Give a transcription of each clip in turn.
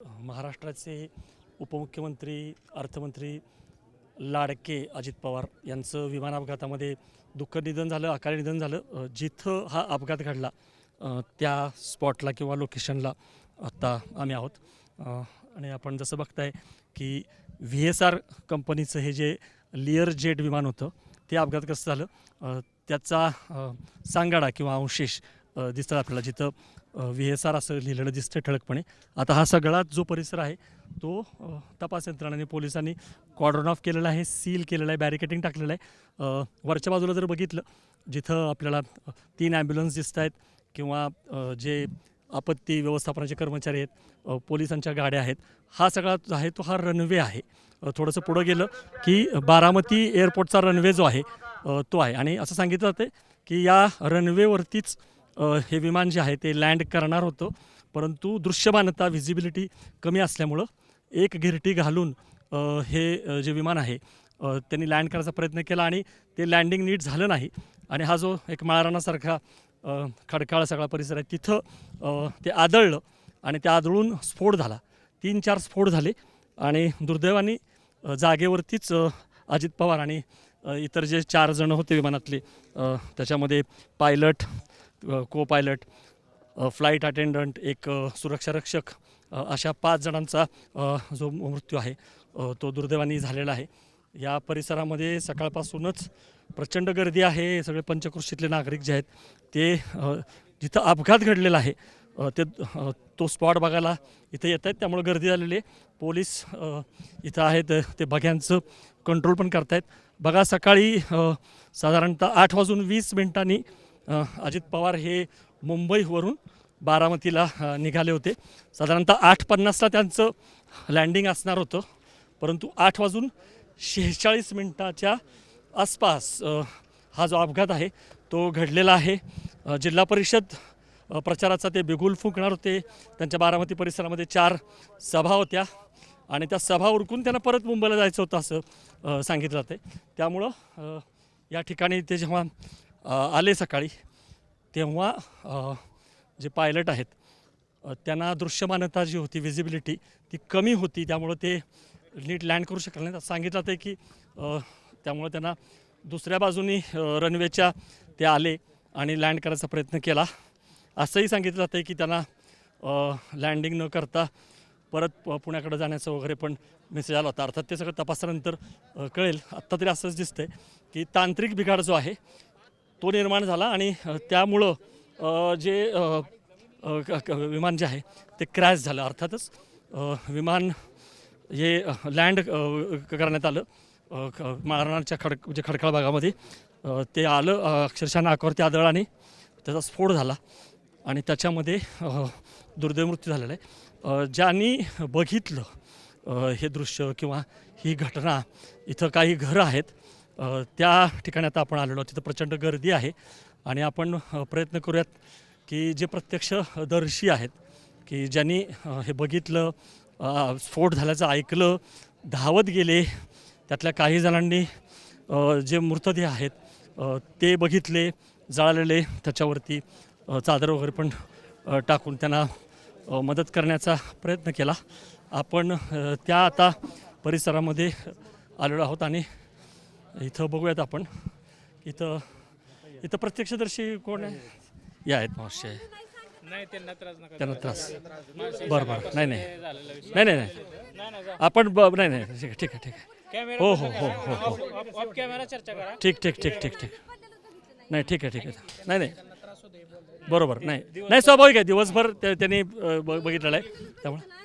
महाराष्ट्राचे उपमुख्यमंत्री अर्थमंत्री लाडके अजित पवार यांचं विमान अपघातामध्ये दुःखद निधन झालं अकाली निधन झालं. जिथं हा अपघात घडला त्या स्पॉटला किंवा लोकेशनला आत्ता आम्ही आहोत. आणि आपण जसं बघताय की व्ही एस आर कंपनीचं हे जे लिअर जेट विमान होतं ते अपघातग्रस्त झालं. त्याचा सांगाडा किंवा अवशेष दिसतात आपल्याला. जिथं व्ही एस आर असं लिहिलेलं दिसतं ठळकपणे. आता हा सगळा जो परिसर आहे तो तपास यंत्रणाने पोलिसांनी कॉर्डन ऑफ केलेला आहे सील केलेला आहे बॅरिकेटिंग टाकलेलं आहे. वरच्या बाजूला जर बघितलं जिथं आपल्याला तीन ॲम्ब्युलन्स दिसत आहेत किंवा जे आपत्ती व्यवस्थापनाचे कर्मचारी आहेत पोलिसांच्या गाड्या आहेत हा सगळा जो आहे तो हा रनवे आहे. थोडंसं पुढं गेलं की बारामती एअरपोर्टचा रनवे जो आहे तो आहे. आणि असं सांगितलं जाते की या रनवेवरतीच हे विमान जे आहे ते लँड करणार होतं. परंतु दृश्यमानता व्हिजिबिलिटी कमी असल्यामुळं एक गिरटी घालून हे जे विमान आहे त्यांनी लँड करायचा प्रयत्न केला आणि ते लँडिंग नीट झालं नाही. आणि हा जो एक माळरानासारखा खडकाळ सगळा परिसर आहे तिथं ते आदळलं आणि ते आदळून स्फोट झाला. तीन चार स्फोट झाले आणि दुर्दैवाने जागेवरतीच अजित पवार आणि इतर जे चार जण होते विमानातले त्याच्यामध्ये पायलट को पायलट फ्लाईट अटेंडंट एक सुरक्षा सुरक्षारक्षक अशा पाच जणांचा जो मृत्यू आहे तो दुर्दैवाने झालेला आहे. या परिसरामध्ये सकाळपासूनच प्रचंड गर्दी आहे. सगळे पंचकृषीतले नागरिक जे आहेत ते जिथं अपघात घडलेला आहे ते तो स्पॉट बघायला इथं येत आहेत त्यामुळे गर्दी झालेली आहे. पोलीस इथं आहेत. ते बघ्यांचं कंट्रोल पण करतायत. बघा सकाळी साधारणतः आठ वाजून वीस मिनिटांनी अजित पवार हे मुंबईवरून बारामतीला निघाले होते. साधारणतः आठ पन्नासला त्यांचं लँडिंग असणार होतं. परंतु आठ वाजून शेहेचाळीस मिनटाच्या आसपास हा जो अपघात आहे तो घडलेला आहे. जिल्हा परिषद प्रचाराचा ते बिगुल फुंकणार होते. त्यांच्या बारामती परिसरामध्ये चार सभा होत्या आणि त्या सभा उरकून त्यांना परत मुंबईला जायचं होतं असं सांगितलं जाते त्यामुळं या ठिकाणी ते जेव्हा आले सकाळी तेव्हा जे पायलट आहेत त्यांना दृश्यमानता जी होती विजिबिलिटी ती कमी होती. त्यामुळं ते नीट लँड करू शकले नाही सांगितलं जातं की त्यामुळं त्यांना दुसऱ्या बाजूनी रनवेच्या ते आले आणि लँड करायचा प्रयत्न केला. असंही सांगितलं जातं की त्यांना लँडिंग न करता परत प- पुण्याकडे जाण्याचं वगैरे पण मेसेज आला होता. अर्थात ते सगळं तपासल्यानंतर कळेल. आत्ता तरी असंच दिसतंय की तांत्रिक बिघाड जो आहे तो निर्माण झाला आणि त्यामुळं जे विमान जे आहे ते क्रॅश झालं. अर्थातच विमान हे लँड करण्यात आलं. अ, खड जे खडकाळ भागामध्ये ते आलं अक्षरशः नाकावरती आदळ आणि त्याचा स्फोट झाला आणि त्याच्यामध्ये दुर्दैव मृत्यू झालेला आहे. ज्यांनी बघितलं हे दृश्य किंवा ही घटना इथं काही घरं आहेत त्या ठिकाणी आता आपण आलेलो आहोत. तिथं प्रचंड गर्दी आहे. आणि आपण प्रयत्न करूयात की जे प्रत्यक्ष दर्शी आहेत की ज्यांनी हे बघितलं स्फोट झाल्याचं ऐकलं धावत गेले त्यातल्या काही जणांनी जे मृतदेह आहेत ते बघितले जाळलेले त्याच्यावरती चादर वगैरे पण टाकून त्यांना मदत करण्याचा प्रयत्न केला. आपण त्या आता परिसरामध्ये आलेलो आहोत आणि इथं बघूयात आपण. इथं इथं प्रत्यक्षदर्शी कोण आहे? या आहेत मावशी. नाही त्यांना त्रास नका त्यांना त्रास. बरं बरं. नाही नाही. नाही नाही नाही. आपण ब नाही नाही. ठीक आहे ठीक आहे ठीक आहे. कॅमेरा हो हो हो हो हो. ऑफ कॅमेरा चर्चा करा. ठीक ठीक ठीक ठीक ठीक. नाही ठीक आहे ठीक आहे. नाही नाही. बरोबर नाही. नाही स्वाभाविक आहे. दिवसभर त्या- त्यांनी बघितलेलं आहे. त्यामुळे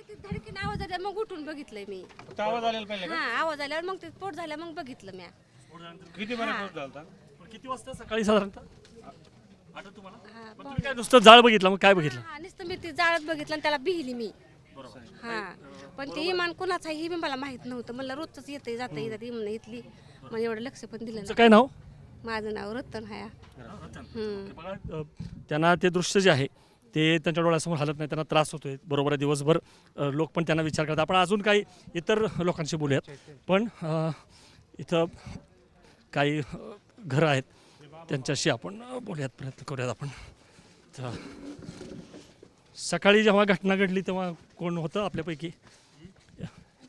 आवाज आला मग उठून बघितलंय मी. आवाज हा आल्यावर मग ते स्फोट झाला मग बघितलं मी किती किती वाजता सकाळी साधारणतः? आठवत तुम्हाला? मग तुम्ही काय नुसतं जाळ बघितलं मग काय बघितलं? हा नुसतं मी ती जाळत बघितलं आणि त्याला बिहिली मी. हा. पण ते इमान कोणाचं आहे हे बी मला माहीत नव्हतं. मला रोजच येते जाता येतात इमान इथली. मग एवढं लक्ष पण दिलं तुमचं नाही. काय नाव? माझं नाव रतन हाया. हम्म. बघा, अ, त्यांना ते दृश्य जे आहे ते त्यांच्या डोळ्यासमोर हलत नाही त्यांना त्रास होतोय. बरोबर आहे दिवसभर अ, लोक पण त्यांना विचार करतात. आपण अजून काही इतर लोकांशी बोलूयात. पण अ, इथं काही घरं आहेत त्यांच्याशी आपण बोलूयात प्रयत्न करूयात आपण. तर सकाळी जेव्हा घटना घडली तेव्हा कोण होतं आपल्यापैकी?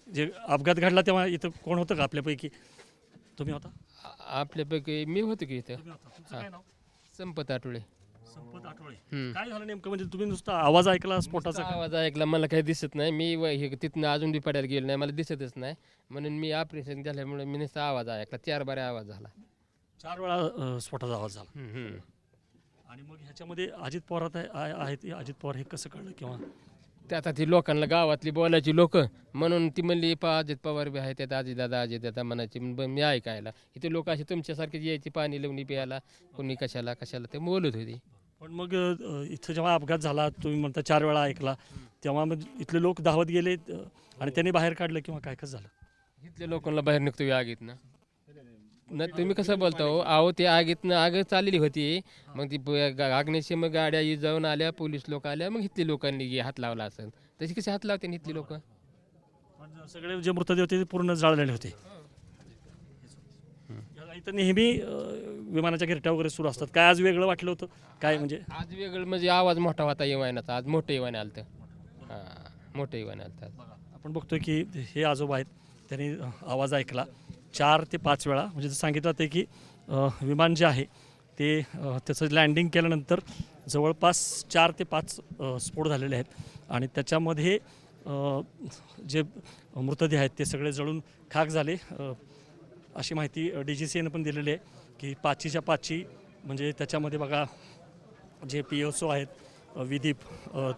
जे अपघात घडला तेव्हा इथं कोण होतं का आपल्यापैकी? तुम्ही होता? आपल्यापैकी मी होतो की इथं. संपत आठवडे संपत आठवळे. काय झालं नेमकं? म्हणजे तुम्ही नुसता आवाज ऐकला स्फोटाचा? आवाज ऐकला मला काही दिसत नाही. मी व- हे तिथनं अजून बी पडायला गेलो नाही मला दिसतच नाही. म्हणून मी ऑपरेशन झाल्यामुळे मी नुसता आवाज ऐकला. चार बारे आवाज झाला. चार वेळा अ, स्फोटाचा आवाज झाला. हम्म, हम्म. आणि मग ह्याच्यामध्ये अजित पवार आता आहे- आहेत. अजित पवार हे कसं कळलं किंवा? ते आता ती लोकांना गावातली बोलायची लोक म्हणून ती म्हणली पा अजित पवार बी आहे त्यात अजित दादा अजित दादा म्हणायची. मग मी ऐकायला. इथे लोक असे तुमच्यासारखे यायची पाणी लावणी प्यायला कोणी कशाला कशाला ते बोलत होती. पण मग अ, इथं जेव्हा अपघात झाला तुम्ही म्हणता चार वेळा ऐकला तेव्हा मग इथले लोक धावत गेले अ, आणि त्यांनी बाहेर काढलं किंवा काय कसं झालं? इथल्या लोकांना बाहेर निघतो आगीत ना? न तुम्ही कसं बोलता हो? अहो ते आगीतनं आग चाललेली होती. मग ती ब- गा- अग्निशमन गाड्या इ- जाऊन आल्या पोलीस लोक आल्या मग इथली लोकांनी गे- हात लावला असेल. तशी कशी हात लावते इथली लोक? पण सगळे जे मृतदेह होते ते पूर्ण जाळलेले होते. इथं नेहमी अ, विमानाच्या गिरट्या वगैरे सुरू असतात. काय आज वेगळं वाटलं होतं? काय म्हणजे? आज वेगळं म्हणजे आवाज मोठा होता येवायनाचा आज मोठं येवाने आलं हां मोठं येवाने आलं आपण बघतोय की हे आजोबा आहेत त्यांनी आवाज ऐकला. चार ते पाच वेळा म्हणजे सांगितलं ते की विमान जे आहे ते त्याचं लँडिंग केल्यानंतर जवळपास चार ते पाच स्फोट झालेले आहेत. आणि त्याच्यामध्ये जे मृतदेह आहेत ते सगळे जळून खाक झाले. अशी माहिती डी जी सी एनं पण दिलेली आहे. की पाचीच्या पाची म्हणजे त्याच्यामध्ये बघा जे पी एस ओ आहेत विदीप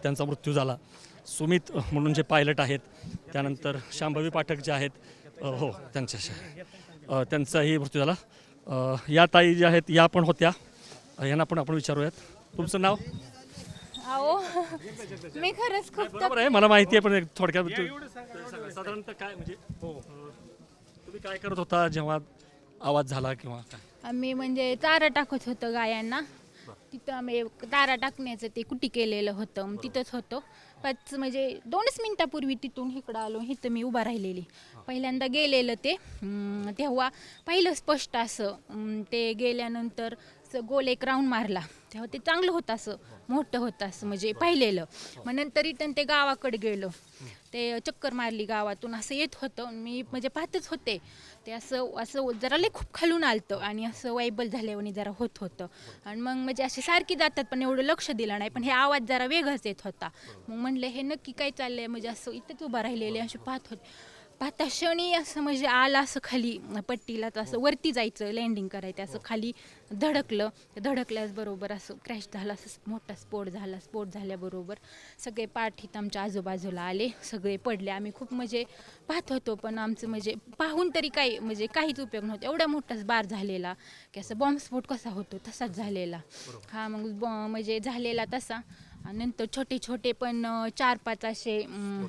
त्यांचा मृत्यू झाला. सुमित म्हणून जे पायलट आहेत त्यानंतर शांभवी पाठक जे आहेत हो त्यांच्याशी. अ, त्यांचाही मृत्यू झाला. या ताई ज्या आहेत या पण होत्या. यांना पण आपण विचारूयात. तुमचं नाव? मी खरंच खूप बरोबर आहे मला माहिती आहे पण एक थोडक्यात साधारणतः काय म्हणजे हो. तुम्ही काय करत होता जेव्हा आवाज झाला किंवा काय? आम्ही म्हणजे चारा टाकत होतो गायांना. तिथं आम्ही चारा टाकण्याचं ते कुटी केलेलं होतं. मग तिथंच होतो. पाच म्हणजे दोनच मिनिटापूर्वी तिथून इकडं आलो. इथं मी उभा राहिलेली. पहिल्यांदा गेलेलं ते. तेव्हा पाहिलं स्पष्ट असं ते गेल्यानंतर असं गोल एक राऊंड मारला. तेव्हा ते चांगलं होतं असं. मोठं होतं असं म्हणजे पाहिलेलं. मग नंतर इथं ते गावाकडे गेलो. ते चक्कर मारली गावातून. असं येत होतं. मी म्हणजे पाहतच होते. ते असं असं जरा लई खूप खालून आलतं आणि असं वायबल झाल्यावर जरा होत होतं. आणि मग म्हणजे असे सारखी जातात पण एवढं लक्ष दिलं नाही. पण हे आवाज जरा वेगळाच येत होता. मग म्हणलं हे नक्की काय चाललंय? म्हणजे असं इथंच उभा राहिलेले असे पाहत होते. पाहता क्षणी असं म्हणजे आलं असं खाली पट्टीला तर असं वरती जायचं लँडिंग करायचं असं खाली धडकलं. ते धडकल्याच बरोबर असं क्रॅश झाला असं मोठा स्फोट झाला स्फोट झाल्याबरोबर सगळे पाठ इथं आमच्या आजूबाजूला आले सगळे पडले. आम्ही खूप म्हणजे पाहत होतो पण आमचं म्हणजे पाहून तरी काही म्हणजे काहीच उपयोग नव्हता. एवढा मोठाच बार झालेला की असं बॉम्बस्फोट कसा होतो तसाच झालेला. हा मग बॉ- म्हणजे झालेला तसा. आणि नंतर छोटे छोटे पण चार पाच असे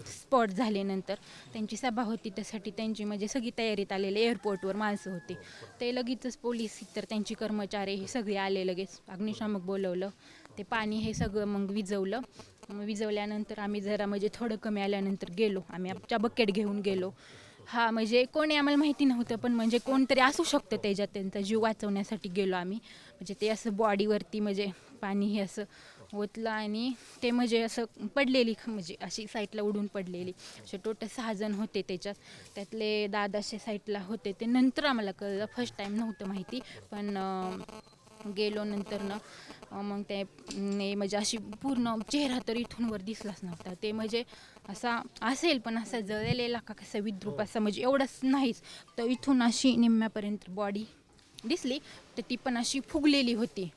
स्पॉट झाले नंतर. त्यांची सभा होती त्यासाठी त्यांची म्हणजे सगळी तयारीत आलेले एअरपोर्टवर माणसं होते. ते लगेचच पोलीस इतर त्यांची कर्मचारी हे सगळे आले लगेच. अग्निशामक बोलवलं. ते पाणी हे सगळं मग विजवलं. विजवल्यानंतर आम्ही जरा म्हणजे थोडं कमी आल्यानंतर गेलो. आम्ही आमच्या बकेट घेऊन गेलो. हा म्हणजे कोणी आम्हाला माहिती नव्हतं पण म्हणजे कोणतरी असू शकतं त्याच्यात त्यांचा जीव वाचवण्यासाठी गेलो आम्ही. म्हणजे ते असं बॉडीवरती म्हणजे पाणी हे असं ओतलं आणि ते म्हणजे असं पडलेली म्हणजे अशी साईडला उडून पडलेली. असे टोटल सहा जण होते त्याच्यात. त्यातले दादाशे साईडला होते. ते नंतर आम्हाला कळलं. फर्स्ट टाईम नव्हतं माहिती. पण गेलो नंतर ना मग ते म्हणजे अशी पूर्ण चेहरा तर इथून वर दिसलाच नव्हता. ते म्हणजे असा असेल पण असा जळलेला का कसा विद्रूप असा म्हणजे एवढंच नाहीच. तर इथून अशी निम्म्यापर्यंत बॉडी दिसली. तर ती पण अशी फुगलेली होती.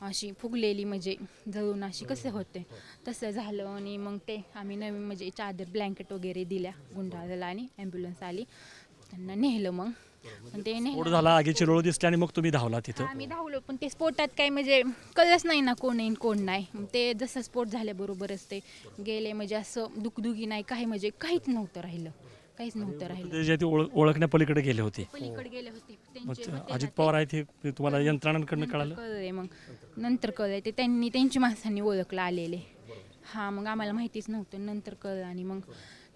अशी फुगलेली म्हणजे जळून अशी कसं होते? तसं झालं आणि मग ते आम्ही नवीन म्हणजे चादर ब्लँकेट वगैरे दिल्या गुंडाळला आणि ॲम्ब्युलन्स आली. त्यांना नेलं मग. पण ते नेलं. स्फोट झाला आगीची रोळ दिसली आणि मग तुम्ही धावला तिथं. आम्ही धावलो पण ते स्फोटात काय म्हणजे कळलंच नाही ना कोण आहे न कोण नाही. मग ते जसं स्फोट झाल्याबरोबरच ते गेले म्हणजे असं दुखदुखी नाही काही म्हणजे काहीच नव्हतं राहिलं. काहीच नव्हतं राहिलं. ते जे ते ओळख ओळखण्यापलीकडे गेले होते. पलीकडे गेले होते. मग त्यांचे ते होते अजित पवार आहेत हे ते तुम्हाला यंत्रणांकडनं कळालं? कळलंय मग. नंतर कळलंय. ते त्यांनी त्यांची माणसांनी ओळखलं आलेले. हां मग आम्हाला माहितीच नव्हतं. नंतर कळलं आणि मग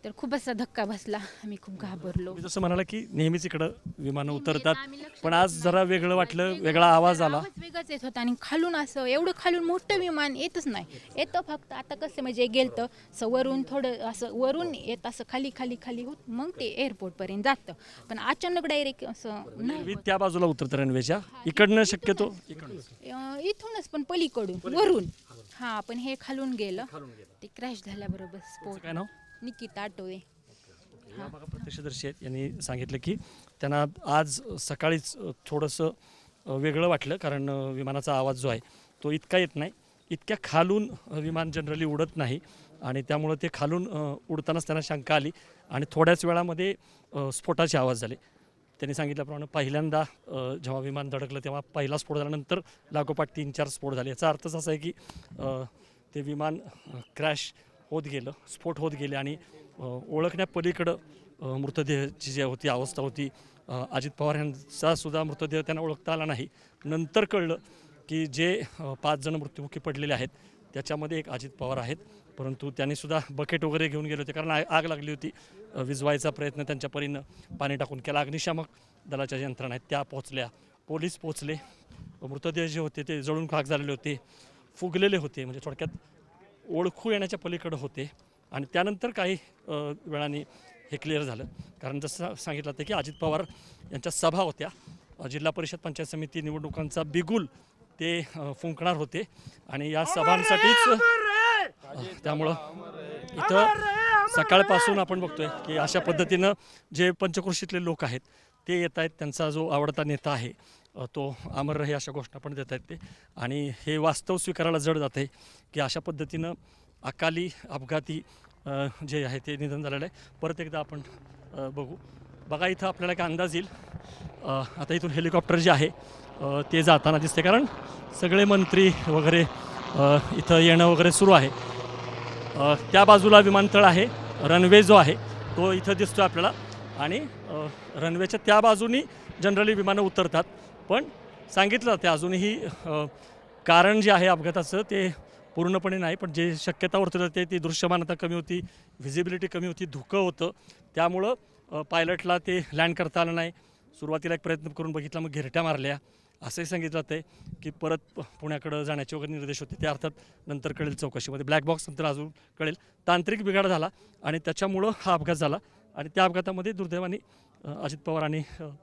तर खूप असा धक्का बसला. आम्ही खूप घाबरलो. जसं म्हणाला की नेहमीच इकडं विमानं उतरतात पण आज जरा वेगळं वाटलं वेगळा आवाज आला. आवाज वेगळाच येत होता आणि खालून असं एवढं खालून मोठं विमान येतच नाही. येतं फक्त आता कसं म्हणजे गेलतं असं वरून थोडं असं वरून येत असं खाली खाली खाली होत मग ते एअरपोर्ट पर्यंत जातं. पण अचानक डायरेक्ट असं नाही त्या बाजूला उतरतं रनवेच्या इकडनं शक्यतो इकडनं अं, इथूनच पण पलीकडून वरून. हा पण हे खालून गेलं. ते क्रॅश झाल्याबरोबर स्पोर्ट काय नाव? निकिता आटोळे या बघा प्रत्यक्षदर्शी आहेत. यांनी सांगितलं की त्यांना आज सकाळीच थोडंसं वेगळं वाटलं कारण विमानाचा आवाज जो आहे तो इतका येत नाही. इतक्या खालून विमान जनरली उडत नाही आणि त्यामुळं ते खालून उडतानाच त्यांना शंका आली आणि थोड्याच वेळामध्ये स्फोटाचे आवाज झाले. त्यांनी सांगितल्याप्रमाणे पहिल्यांदा जेव्हा विमान धडकलं तेव्हा पहिला स्फोट झाल्यानंतर लागोपाठ तीन चार स्फोट झाले. याचा अर्थच असा आहे की ते विमान क्रॅश होत गेलं स्फोट होत गेले आणि ओळखण्यापलीकडं मृतदेहाची जी होती अवस्था होती अजित पवार यांचा सुद्धा मृतदेह त्यांना ओळखता आला नाही. नंतर कळलं की जे पाच जण मृत्युमुखी पडलेले आहेत त्याच्यामध्ये एक अजित पवार आहेत. परंतु त्यांनी सुद्धा बकेट वगैरे घेऊन गेले होते कारण आग लागली होती. विजवायचा प्रयत्न त्यांच्या परीनं पाणी टाकून केला. अग्निशामक दलाच्या यंत्रणा आहेत त्या पोहोचल्या. पोलीस पोहोचले. मृतदेह जे होते ते जळून खाक झालेले होते फुगलेले होते म्हणजे थोडक्यात ओळखू येण्याच्या पलीकडं होते. आणि त्यानंतर काही वेळाने हे क्लिअर झालं. कारण जसं सांगितलं होतं की अजित पवार यांच्या सभा होत्या. जिल्हा परिषद पंचायत समिती निवडणुकांचा बिगुल ते फुंकणार होते. आणि या सभांसाठीच त्यामुळं इथं सकाळपासून आपण बघतोय की अशा पद्धतीनं जे पंचकृषीतले लोक आहेत ते येत आहेत त्यांचा जो आवडता नेता आहे तो अमर रहे अशा घोषणा पण देत आहेत ते. आणि हे वास्तव स्वीकारायला जड जात आहे की अशा पद्धतीनं अकाली अपघाती जे आहे ते निधन झालेलं आहे. परत एकदा आपण बघू. बघा इथं आपल्याला काय अंदाज येईल. आता इथून हेलिकॉप्टर जे आहे ते जाताना दिसते कारण सगळे मंत्री वगैरे इथं येणं वगैरे सुरू आहे. त्या बाजूला विमानतळ आहे. रनवे जो आहे तो इथं दिसतो आपल्याला. आणि रनवेच्या त्या बाजूनी जनरली विमानं उतरतात. पण सांगितलं जाते अजूनही कारण जे आहे अपघाताचं ते पूर्णपणे नाही पण जे शक्यता वर्तत जाते ती दृश्यमानता कमी होती व्हिजिबिलिटी कमी होती धुकं होतं. त्यामुळं पायलटला ते लँड करता आलं नाही. सुरुवातीला एक प्रयत्न करून बघितला मग घेरट्या मारल्या. असंही सांगितलं जातं आहे की परत पुण्याकडं जाण्याचे वगैरे निर्देश होते. ते अर्थात नंतर कळेल चौकशीमध्ये. ब्लॅक बॉक्स नंतर अजून कळेल. तांत्रिक बिघाड झाला आणि त्याच्यामुळं हा अपघात झाला. आणि त्या अपघातामध्ये दुर्दैवाने अजित पवार आणि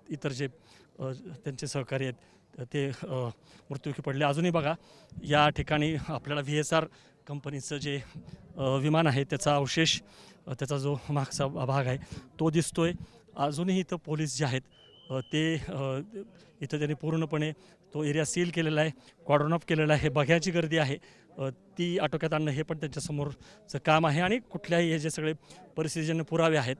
इतर जे त्यांचे सहकारी आहेत. ते अ, मृत्युमुखी पडले. अजूनही बघा या ठिकाणी आपल्याला व्ही एस आर कंपनीचं जे विमान आहे त्याचा अवशेष त्याचा जो मागचा भाग आहे तो दिसतोय. अजूनही इथं पोलीस जे आहेत ते इथं त्यांनी पूर्णपणे तो एरिया सील केलेला आहे कॉर्डन ऑफ केलेला आहे. बघ्याची गर्दी आहे. ती आटोक्यात आणणं हे पण त्यांच्यासमोरचं काम आहे आणि कुठल्याही हे जे सगळे परिस्थितीजन्य पुरावे आहेत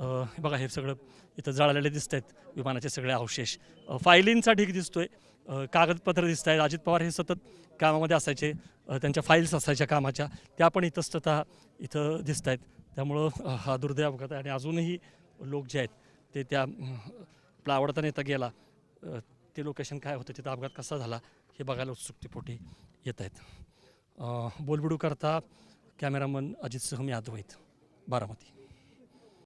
हे बघा हे सगळं इथं जळालेले दिसत आहेत विमानाचे सगळे अवशेष. फायलींचा ढीक दिसतोय अ, कागदपत्र दिसत आहेत अजित पवार हे सतत कामामध्ये असायचे त्यांच्या फाईल्स असायच्या कामाच्या त्या पण इतस्ततः इथं दिसत आहेत त्यामुळं हा दुर्दैव अपघात आहे आणि अजूनही लोक जे आहेत ते त्या आपला आवडता नेता गेला ते लोकेशन काय होतं तिथं अपघात कसा झाला हे बघायला उत्सुकतेपोटी येत आहेत बोलबुडू करता कॅमेरामन अजितसह मी अद्वैत बारामती.